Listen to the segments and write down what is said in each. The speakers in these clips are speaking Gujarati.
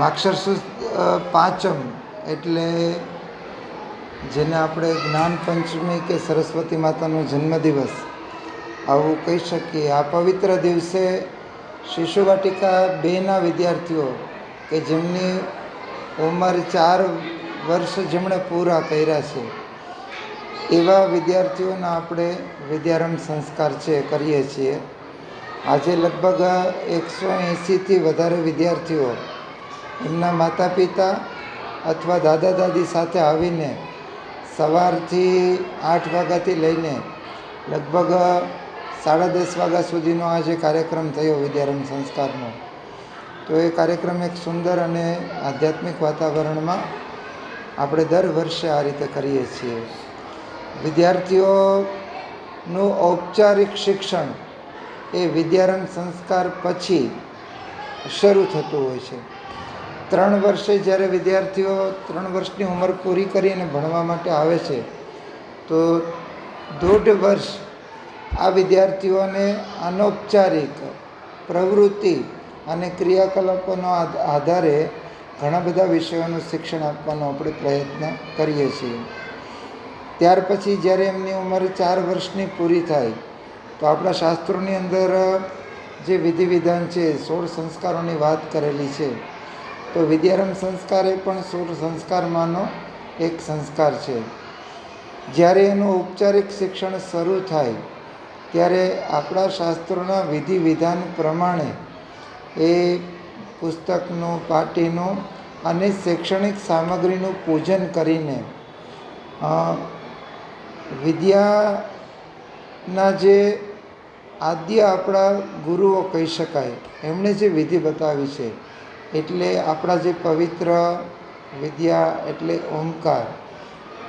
માક્ષર પાંચમ એટલે જેને આપણે જ્ઞાન પંચમી કે સરસ્વતી માતાનો જન્મદિવસ આવું કહી શકીએ. આ પવિત્ર દિવસે શિશુ વાટિકા બેના વિદ્યાર્થીઓ કે જેમની ઉંમર ચાર વર્ષ જેમણે પૂરા કર્યા છે, એવા વિદ્યાર્થીઓના આપણે વિદ્યારંભ સંસ્કાર છે, કરીએ છીએ. આજે લગભગ એકસો એંસીથી વધારે વિદ્યાર્થીઓ એમના માતા પિતા અથવા દાદા દાદી સાથે આવીને સવારથી આઠ વાગ્યાથી લઈને લગભગ સાડા દસ વાગ્યા સુધીનો આ જે કાર્યક્રમ થયો વિદ્યારંભ સંસ્કારનો, તો એ કાર્યક્રમ એક સુંદર અને આધ્યાત્મિક વાતાવરણમાં આપણે દર વર્ષે આ રીતે કરીએ છીએ. વિદ્યાર્થીઓનું ઔપચારિક શિક્ષણ એ વિદ્યારંભ સંસ્કાર પછી શરૂ થતું હોય છે. ત્રણ વર્ષે જ્યારે વિદ્યાર્થીઓ ત્રણ વર્ષની ઉંમર પૂરી કરીને ભણવા માટે આવે છે, તો દોઢ વર્ષ આ વિદ્યાર્થીઓને અનૌપચારિક પ્રવૃત્તિ અને ક્રિયાકલાપોના આધારે ઘણા બધા વિષયોનું શિક્ષણ આપવાનો આપણે પ્રયત્ન કરીએ છીએ. ત્યાર પછી જ્યારે એમની ઉંમર ચાર વર્ષની પૂરી થાય, તો આપણા શાસ્ત્રોની અંદર જે વિધિ વિધાન છે, સોળ સંસ્કારોની વાત કરેલી છે તો વિદ્યારંભ સંસ્કાર એ પણ સૂર સંસ્કારમાંનો એક સંસ્કાર છે. જ્યારે એનું ઔપચારિક શિક્ષણ શરૂ થાય, ત્યારે આપણા શાસ્ત્રોના વિધિ વિધાન પ્રમાણે એ પુસ્તકનું પાટીનું અને શૈક્ષણિક સામગ્રીનું પૂજન કરીને વિદ્યાના જે આદ્ય આપણા ગુરુઓ કહી શકાય, એમણે જે વિધિ બતાવી છે એટલે આપણા જે પવિત્ર વિદ્યા એટલે ઓમકાર,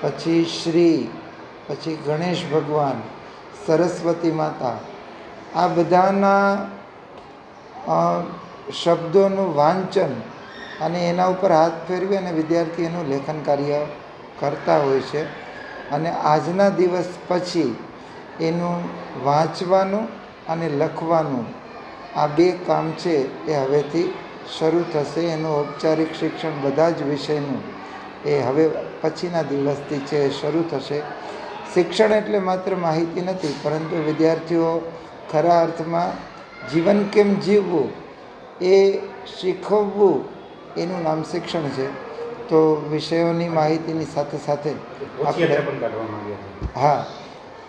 પછી શ્રી, પછી ગણેશ ભગવાન, સરસ્વતી માતા, આ બધાના શબ્દોનું વાંચન અને એના ઉપર હાથ ફેરવી અને વિદ્યાર્થી એનું લેખન કાર્ય કરતા હોય છે. અને આજના દિવસ પછી એનું વાંચવાનું અને લખવાનું આ બે કામ છે એ હવેથી શરૂ થશે. એનું ઔપચારિક શિક્ષણ બધા જ વિષયનું. એ હવે પછીના દિવસથી છે એ શરૂ થશે. શિક્ષણ એટલે માત્ર માહિતી નથી પરંતુ વિદ્યાર્થીઓ ખરા અર્થમાં જીવન કેમ જીવવું એ શીખવવું એનું નામ શિક્ષણ છે. તો વિષયોની માહિતીની સાથે સાથે આપણે હા.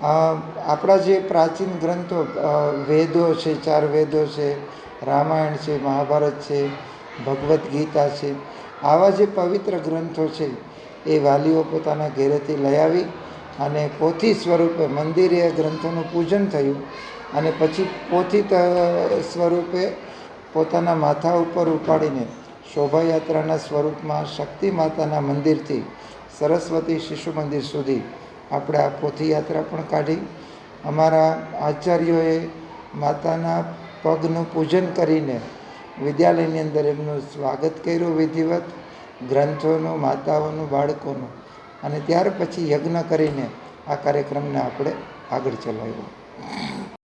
આપણા જે પ્રાચીન ગ્રંથો વેદો છે, ચાર વેદો છે, રામાયણ છે, મહાભારત છે, ભગવદ્ ગીતા છે, આવા જે પવિત્ર ગ્રંથો છે, એ વાલીઓ પોતાના ઘેરેથી લઈ આવી અને પોથી સ્વરૂપે મંદિરે એ ગ્રંથોનું પૂજન થયું અને પછી પોથી સ્વરૂપે પોતાના માથા ઉપર ઉપાડીને શોભાયાત્રાના સ્વરૂપમાં શક્તિ માતાના મંદિરથી સરસ્વતી શિશુ મંદિર સુધી આપણે આ પોથી યાત્રા પણ કાઢી. અમારા આચાર્યોએ માતાના પગનું પૂજન કરીને વિદ્યાલયની અંદર એમનું સ્વાગત કર્યું વિધિવત, ગ્રંથોનું, માતાઓનું, બાળકોનું. અને ત્યાર પછી યજ્ઞ કરીને આ કાર્યક્રમને આપણે આગળ ચલાવ્યો.